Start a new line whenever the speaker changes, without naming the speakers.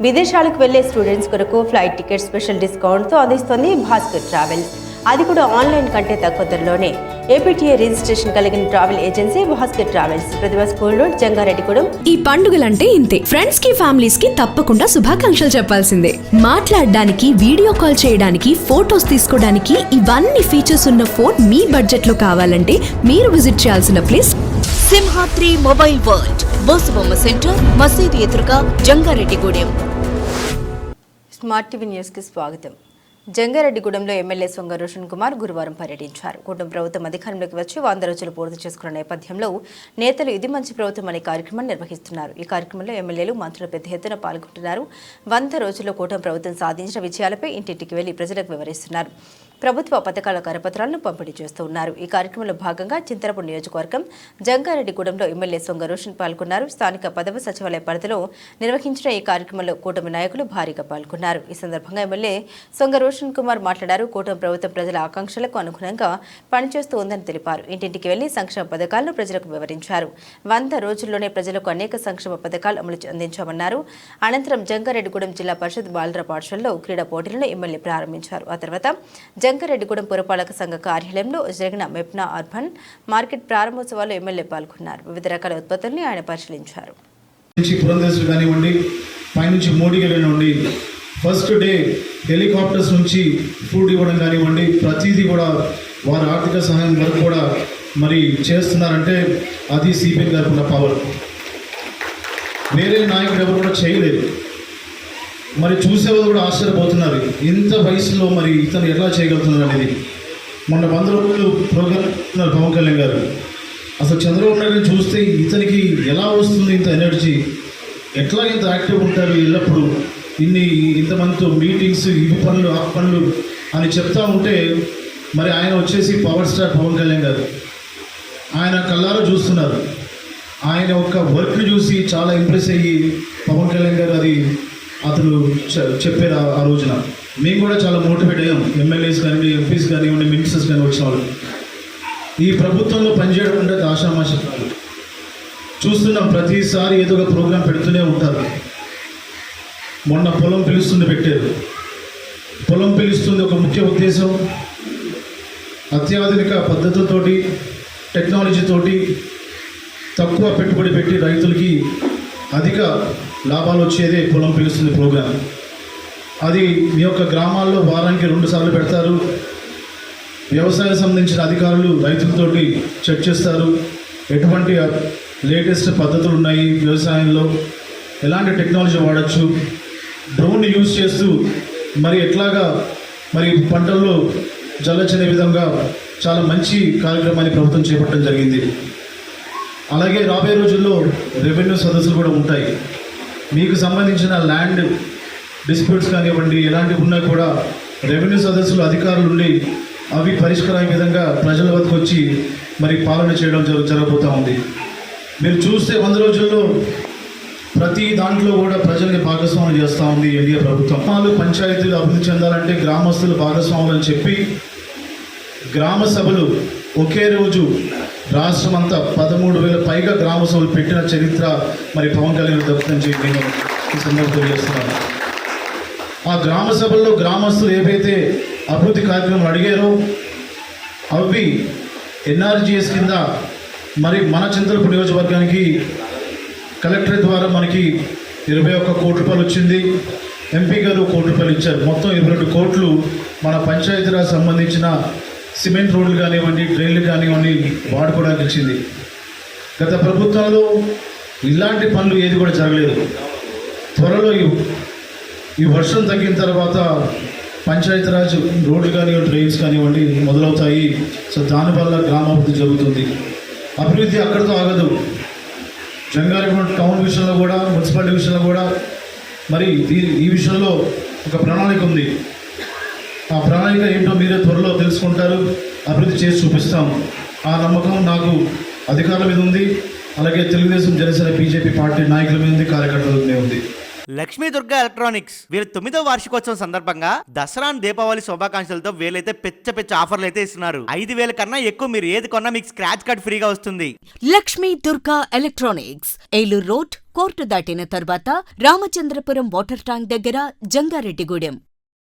విదేశాలకు వెళ్ళే స్టూడెంట్స్ కొరకు ఫ్లైట్ టికెట్ స్పెషల్ డిస్కౌంట్తో అందిస్తోంది భాస్కర్ ట్రావెల్. అది కూడా ఆన్లైన్ కంటే తక్కువ ధరలోనే. ఏపీటీఏ రిజిస్ట్రేషన్ కలిగిన travel agency Bhaskar travels Pratibha school road Jangareddygudem.
ఈ పండుగలంటే ఇంతే. ఫ్రెండ్స్కి ఫ్యామిలీస్కి తప్పకుండా శుభాకాంక్షలు చెప్పాల్సిందే. మాట్లాడడానికి వీడియో కాల్ చేయడానికి ఫోటోస్ తీసుకోవడానికి ఇవన్నీ ఫీచర్స్ ఉన్న ఫోన్ మీ బడ్జెట్లో కావాలంటే మీరు విజిట్ చేయాల్సిన place
Simhadri mobile world Bosubomma centre మసీదు ఎదురుగా జంగారెడ్డిగూడెం.
స్మార్ట్ టీవీ న్యూస్కి స్వాగతం. జంగారెడ్డిగూడెంలో ఎమ్మెల్యే సొంగ రోషన్ కుమార్ గురువారం పర్యటించారు. కుటుంబ ప్రభుత్వం అధికారంలోకి వచ్చి వంద రోజులు పూర్తి చేసుకున్న నేపథ్యంలో నేతలు ఇది మంచి ప్రభుత్వం అనే కార్యక్రమం నిర్వహిస్తున్నారు. ఈ కార్యక్రమంలో ఎమ్మెల్యేలు మంత్రులు పెద్ద ఎత్తున పాల్గొంటున్నారు. వంద రోజుల్లో కూటమి ప్రభుత్వం సాధించిన విజయాలపై ఇంటింటికి వెళ్ళి ప్రజలకు వివరిస్తున్నారు. ప్రభుత్వ పథకాల కరపత్రాలను పంపిణీ చేస్తూ ఉన్నారు. ఈ కార్యక్రమంలో భాగంగా చింతరపు నియోజకవర్గం జంగారెడ్డిగూడెంలో ఎమ్మెల్యే సొంగ రోషన్ పాల్గొన్నారు. స్థానిక పదవి సచివాలయ పరిధిలో నిర్వహించిన ఈ కార్యక్రమంలో కూటమి నాయకులు భారీగా పాల్గొన్నారు. ఈ సందర్భంగా ఎమ్మెల్యే సొంగ రోషన్ కుమార్ మాట్లాడారు. కూటమి ప్రభుత్వం ప్రజల ఆకాంక్షలకు అనుగుణంగా పనిచేస్తూ ఉందని తెలిపారు. ఇంటింటికి వెళ్ళి సంక్షేమ పథకాలను ప్రజలకు వివరించారు. వంద రోజుల్లోనే ప్రజలకు అనేక సంక్షేమ పథకాలు అమలు అందించామన్నారు. అనంతరం జంగారెడ్డిగూడెం జిల్లా పరిషత్ బాలుర పాఠశాలలో క్రీడా పోటీలను ఎమ్మెల్యే ప్రారంభించారు. ఆ తర్వాత జంగారెడ్డిగూడెం పురపాలక సంఘ కార్యాలయంలో జరిగిన మెప్నా అర్బన్ మార్కెట్ ప్రారంభోత్సవాల్లో ఎమ్మెల్యే పాల్గొన్నారు. వివిధ రకాల ఉత్పత్తుల్ని ఆయన పరిశీలించారు.
నుంచి కానివ్వండి పైనుంచి మోడీ కానివ్వండి ఫస్ట్ డే హెలికాప్టర్స్ నుంచి ఫుడ్ ఇవ్వడం కానివ్వండి ప్రతిదీ కూడా వారి ఆర్థిక సహాయం వరకు కూడా మరి చేస్తున్నారంటే అది సిపిఎం గారికి ఉన్న పవర్ వేరే నాయకుడు ఎవరు కూడా చేయలేదు. మరి చూసేవాళ్ళు కూడా ఆశ్చర్యపోతున్నారు. ఇంత వయసులో మరి ఇతను ఎలా చేయగలుగుతున్నారు అనేది. మొన్న వంద రోజులు ప్రోగ్రామ్ పవన్ కళ్యాణ్ గారు. అసలు చంద్రబాబు నాయుడు చూస్తే ఇతనికి ఎలా వస్తుంది ఇంత ఎనర్జీ? ఎట్లా ఇంత యాక్టివ్ ఉంటారు ఎల్లప్పుడు? ఇన్ని ఇంతమందితో మీటింగ్స్ ఇవి పనులు ఆ పనులు అని చెప్తా ఉంటే మరి ఆయన వచ్చేసి పవర్ స్టార్ పవన్ కళ్యాణ్ గారు. ఆయన కళ్ళారా చూస్తున్నారు. ఆయన యొక్క వర్క్ని చూసి చాలా ఇంప్రెస్ అయ్యి పవన్ కళ్యాణ్ గారు అది అతను చె- చెప్పారు ఆ- రోజున. మేము కూడా చాలా మోటివేట్ అయ్యాం. ఎమ్మెల్యేస్ కానీ ఎంపీస్ కానివ్వండి మినిస్టర్స్ కానీ వచ్చిన వాళ్ళు. ఈ ప్రభుత్వంలో పనిచేయడం అంటే అది కాదు. చూస్తున్నాం ప్రతిసారి ఏదో ఒక ప్రోగ్రాం పెడుతూనే ఉంటారు. మొన్న పొలం పిలుస్తుంది పెట్టారు పొలం పిలుస్తుంది ఒక ముఖ్య ఉద్దేశం అత్యాధునిక పద్ధతులతోటి టెక్నాలజీతోటి తక్కువ పెట్టుబడి పెట్టి రైతులకి అధిక లాభాలు వచ్చేదే పొలం పిలుస్తుంది ప్రోగ్రాం. అది మీ యొక్క గ్రామాల్లో వారానికి రెండు సార్లు పెడతారు. వ్యవసాయం సంబంధించిన అధికారులు రైతులతోటి చర్చిస్తారు ఎటువంటి లేటెస్ట్ పద్ధతులు ఉన్నాయి వ్యవసాయంలో? ఎలాంటి టెక్నాలజీ వాడచ్చు? డ్రోన్ యూజ్ చేస్తూ మరి ఎట్లాగా మరి పంటల్లో జల్లచనే విధంగా చాలా మంచి కార్యక్రమాన్ని ప్రభుత్వం చేపట్టడం జరిగింది. అలాగే రాబోయే రోజుల్లో రెవెన్యూ సదస్సులు కూడా ఉంటాయి. మీకు సంబంధించిన ల్యాండ్ డిస్ప్యూట్స్ కానివ్వండి ఎలాంటివి ఉన్నా కూడా రెవెన్యూ సదస్సులు అధికారులు ఉండి అవి పరిష్కారం విధంగా ప్రజల వద్దకు వచ్చి మరి పాలన చేయడం జరుగు జరగబోతూ ఉంది. మీరు చూస్తే వంద రోజుల్లో ప్రతి దాంట్లో కూడా ప్రజల్ని భాగస్వామ్యం చేస్తూ ఉంది ఎన్డీఏ ప్రభుత్వం. గ్రామాలు పంచాయతీలు అభివృద్ధి చెందాలంటే గ్రామస్తులు భాగస్వాములు అని చెప్పి గ్రామ సభలు ఒకే రోజు రాష్ట్రం అంతా పదమూడు వేల పైగా గ్రామ సభలు పెట్టిన చరిత్ర మరి పవన్ కళ్యాణ్ దక్కుతుందని చెప్పి నేను ఈ సందర్భంగా తెలియజేస్తున్నాను. ఆ గ్రామ సభల్లో గ్రామస్తులు ఏవైతే అభివృద్ధి కార్యక్రమాలు అడిగారో అవి ఎన్ఆర్జీఎస్ కింద మరి మన చింతలపు నియోజకవర్గానికి కలెక్టర్ ద్వారా మనకి ఇరవై ఒక్క కోటి రూపాయలు వచ్చింది. ఎంపీ గారు కోటి రూపాయలు ఇచ్చారు. మొత్తం ఇరవై రెండు కోట్లు మన పంచాయతీరాజ్ సంబంధించిన సిమెంట్ రోడ్లు కానివ్వండి డ్రైన్లు కానివ్వండి వాడుకోవడానికి ఇచ్చింది గత ప్రభుత్వంలో ఇలాంటి పనులు ఏది కూడా జరగలేదు. త్వరలో ఈ ఈ వర్షం తగ్గిన తర్వాత పంచాయతీరాజ్ రోడ్లు కానివ్వండి డ్రైన్స్ కానివ్వండి మొదలవుతాయి. సో దానివల్ల గ్రామాభివృద్ధి జరుగుతుంది. అభివృద్ధి అక్కడితో ఆగదు. జంగారెడ్డి టౌన్ విషయంలో కూడా మున్సిపాలిటీ విషయంలో కూడా మరి ఈ విషయంలో ఒక ప్రణాళిక ఉంది. ఆ ప్రణాళిక ఏంటో మీరే త్వరలో తెలుసుకుంటారు. అభివృద్ధి చేసి చూపిస్తాం. ఆ నమ్మకం నాకు అధికారుల మీద ఉంది. అలాగే తెలుగుదేశం జనసేన బీజేపీ పార్టీ నాయకుల మీద ఉంది కార్యకర్తల మీద ఉంది.
లక్ష్మీ దుర్గా ఎలక్ట్రానిక్స్ వీళ్ళ తొమ్మిదో వార్షికోత్సవం సందర్భంగా దసరా దీపావళి శుభాకాంక్షలతో వీళ్ళైతే పెచ్చ పెచ్చ ఆఫర్లు అయితే ఇస్తున్నారు. ఐదు వేల కన్నా ఎక్కువ మీరు ఏది కొన్నా మీకు స్క్రాచ్ కార్డ్ ఫ్రీగా వస్తుంది.
Lakshmi Durga electronics Eluru road court దాటిన తర్వాత రామచంద్రపురం వాటర్ ట్యాంక్ దగ్గర జంగారెడ్డిగూడెం.